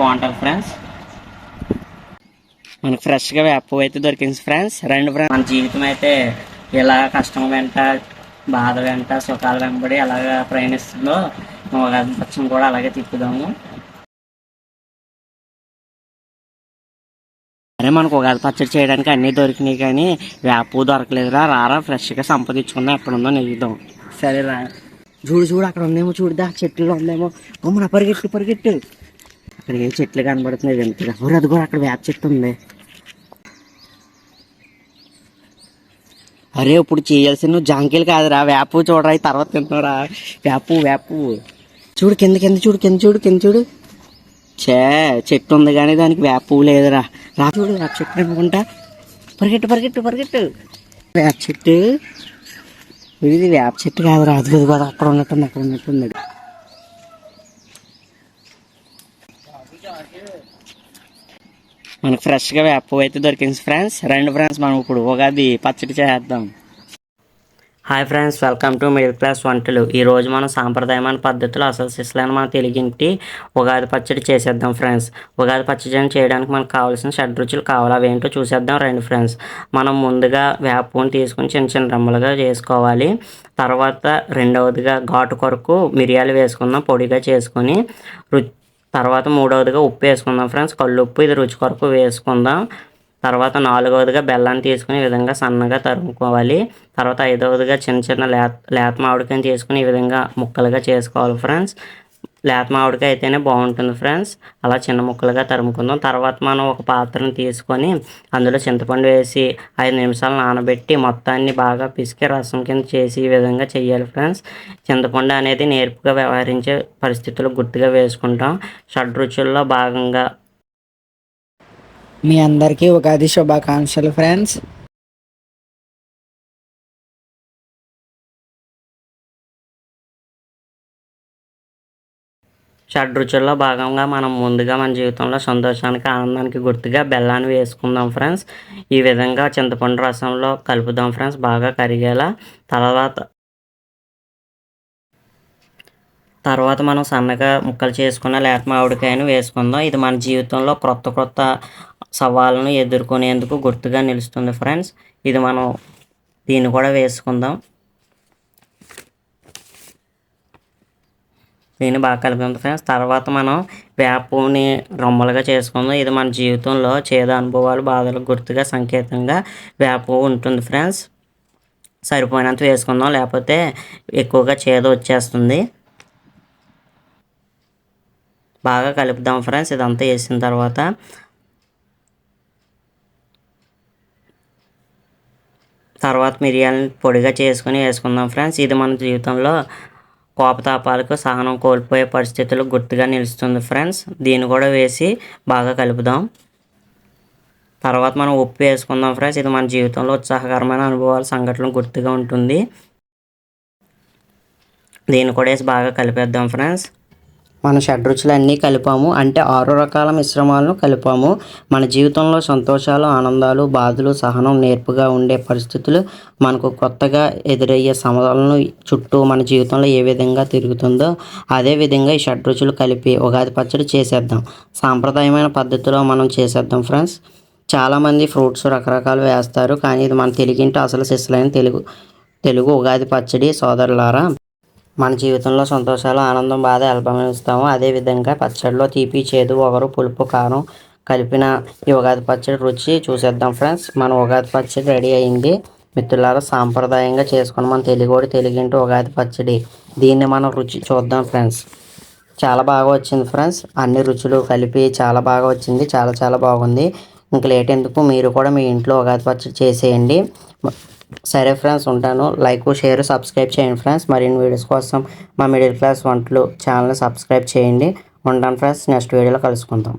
బాగుంటుంది ఫ్రెండ్స్ మనకు ఫ్రెష్గా వేప అయితే దొరికింది ఫ్రెండ్స్ రెండు ఫ్రెండ్స్ మన జీవితం అయితే ఇలా కష్టం వెంట బాధ వెంట సుఖాల వెంబడి ఎలాగ ప్రయాణిస్తుందో ఉగాది పచ్చం కూడా అలాగే తిప్పుదాము. అరే మనకు ఉగాది పచ్చడి చేయడానికి అన్నీ దొరికినాయి కానీ వేప దొరకలేదురా. రారా ఫ్రెష్గా సంపాదించుకుందాం ఎక్కడ ఉందో నెయ్యిద్దాం సరేరా. చూడు చూడు అక్కడ ఉందేమో చూడుదా చెట్లు ఉందేమో. అమ్మ పరిగెట్టు పరిగెట్టు. అక్కడ ఏ చెట్లు కనబడుతున్నాయి వెంటగా ఎవరు అది కూడా అక్కడ వేప చెట్టు ఉంది. అరే ఇప్పుడు చేయాల్సిన నువ్వు జాంకీలు కాదురా. వేపు చూడరా ఈ తర్వాత తింటున్నారా వేపు వేపు. చూడు కింద కింద చూడు కింద చూడు కింద చూడు. చే చెట్టు ఉంది కానీ దానికి వేపు లేదురా. రా చూడు వేప చెట్టు అనుకుంటా పరిగెట్టు పరిగెట్టు పరిగెట్టు. వేప చెట్టు. ఇది వేప చెట్టు కాదురా. అది కదా అక్కడ ఉన్నట్టుంది అక్కడ ఉన్నట్టుంది. మనకు ఫ్రెష్గా వేప అయితే దొరికింది ఫ్రెండ్స్. రెండు ఫ్రెండ్స్ మనం ఇప్పుడు ఉగాది పచ్చడి చేద్దాం. Hi friends welcome to middle class వంటలు. ఈరోజు మనం సాంప్రదాయమైన పద్ధతిలో అసలు శిశులను మనం తెలిగింటి ఉగాది పచ్చడి చేసేద్దాం ఫ్రెండ్స్. ఉగాది పచ్చడి చేయడానికి మనకు కావాల్సిన షడ్ రుచులు కావాలి అవేంటో చూసేద్దాం రండి ఫ్రెండ్స్. మనం ముందుగా వేపని తీసుకుని తీసుకొని చిన్న చిన్న రమ్మలుగా చేసుకోవాలి. తర్వాత రెండవదిగా ఘాటు కొరకు మిరియాలు వేసుకుందాం పొడిగా చేసుకొని రుచి తర్వాత మూడవదిగా ఉప్పు వేసుకుందాం ఫ్రెండ్స్. కళ్ళు ఉప్పు ఇది రుచి కొరకు వేసుకుందాం. తర్వాత నాలుగవదిగా బెల్లాన్ని తీసుకుని ఈ విధంగా సన్నగా తరుముకోవాలి. తర్వాత ఐదవదిగా చిన్న చిన్న లేత లేత మామిడికాయని తీసుకుని ఈ విధంగా ముక్కలుగా చేసుకోవాలి ఫ్రెండ్స్. లేత మామిడికాయ అయితేనే బాగుంటుంది ఫ్రెండ్స్. అలా చిన్న ముక్కలుగా తరుముకుందాం. తర్వాత మనం ఒక పాత్రను తీసుకొని అందులో చింతపండు వేసి ఐదు నిమిషాలు నానబెట్టి మొత్తాన్ని బాగా పిసికి రసం కింద చేసి ఈ విధంగా చేయాలి ఫ్రెండ్స్. చింతపండు అనేది నేర్పుగా వ్యవహరించే పరిస్థితులు గుర్తుగా వేసుకుంటాం. షడ్రుచుల్లో భాగంగా మీ అందరికీ ఉగాది శుభాకాంక్షలు ఫ్రెండ్స్. షడ్రుచుల్లో భాగంగా మనం ముందుగా మన జీవితంలో సంతోషానికి ఆనందానికి గుర్తుగా బెల్లాన్ని వేసుకుందాం ఫ్రెండ్స్. ఈ విధంగా చింతపండు రసంలో కలుపుదాం ఫ్రెండ్స్ బాగా కరిగేలా. తర్వాత తర్వాత మనం సన్నగా ముక్కలు చేసుకున్న లేత మామిడికాయను వేసుకుందాం. ఇది మన జీవితంలో క్రొత్త క్రొత్త సవాళ్ళను ఎదుర్కొనేందుకు గుర్తుగా నిలుస్తుంది ఫ్రెండ్స్. ఇది మనం దీన్ని కూడా వేసుకుందాం. దీన్ని బాగా కలుపుకుందాం ఫ్రెండ్స్. తర్వాత మనం వేపుని రొమ్మలుగా చేసుకుందాం. ఇది మన జీవితంలో చేదు అనుభవాలు బాధలు గుర్తుగా సంకేతంగా వేపు ఉంటుంది ఫ్రెండ్స్. సరిపోయినంత వేసుకుందాం. లేకపోతే ఎక్కువగా చేదు వచ్చేస్తుంది. బాగా కలుపుదాం ఫ్రెండ్స్. ఇదంతా వేసిన తర్వాత తర్వాత మిరియాలని పొడిగా చేసుకుని వేసుకుందాం ఫ్రెండ్స్. ఇది మన జీవితంలో కోపతాపాలకు సహనం కోల్పోయే పరిస్థితులు గుర్తుగా నిలుస్తుంది ఫ్రెండ్స్. దీన్ని కూడా వేసి బాగా కలుపుదాం. తర్వాత మనం ఉప్పు వేసుకుందాం ఫ్రెండ్స్. ఇది మన జీవితంలో ఉత్సాహకరమైన అనుభవాలు సంఘటనలు గుర్తుగా ఉంటుంది. దీన్ని కూడా వేసి బాగా కలిపేద్దాం ఫ్రెండ్స్. మన షడ్రుచులు అన్నీ కలిపాము. అంటే ఆరు రకాల మిశ్రమాలను కలిపాము. మన జీవితంలో సంతోషాలు ఆనందాలు బాధలు సహనం నేర్పుగా ఉండే పరిస్థితులు మనకు కొత్తగా ఎదురయ్యే సమస్యలను చుట్టూ మన జీవితంలో ఏ విధంగా తిరుగుతుందో అదే విధంగా ఈ షడ్రుచులు కలిపి ఉగాది పచ్చడి చేసేద్దాం. సాంప్రదాయమైన పద్ధతిలో మనం చేసేద్దాం ఫ్రెండ్స్. చాలామంది ఫ్రూట్స్ రకరకాలు వేస్తారు. కానీ ఇది మన తెలుగింటి అసలు సిస్లైన తెలుగు తెలుగు ఉగాది పచ్చడి సోదరులారా. మన జీవితంలో సంతోషాలు ఆనందం బాధ అనుభవిస్తాము అదేవిధంగా పచ్చడిలో తీపి చేదు ఒకరు పులుపు కారం కలిపిన ఈ ఉగాది పచ్చడి రుచి చూసేద్దాం ఫ్రెండ్స్. మన ఉగాది పచ్చడి రెడీ అయింది. మిత్రులారా సాంప్రదాయంగా చేసుకున్న మన తెలుగుడి తెలుగింటి ఉగాది పచ్చడి. దీన్ని మనం రుచి చూద్దాం ఫ్రెండ్స్. చాలా బాగా వచ్చింది ఫ్రెండ్స్. అన్ని రుచులు కలిపి చాలా బాగా వచ్చింది. చాలా చాలా బాగుంది. ఇంక లేట్ ఎందుకు? మీరు కూడా మీ ఇంట్లో ఉగాది పచ్చడి చేసేయండి. సరే ఫ్రెండ్స్ ఉంటాను. లైక్ షేర్ సబ్స్క్రైబ్ చేయండి ఫ్రెండ్స్. మరిన్ని వీడియోస్ కోసం మా మిడిల్ క్లాస్ వంటలు ఛానల్ సబ్స్క్రైబ్ చేయండి. ఉంటాను ఫ్రెండ్స్ నెక్స్ట్ వీడియోలో కలుసుకుందాం.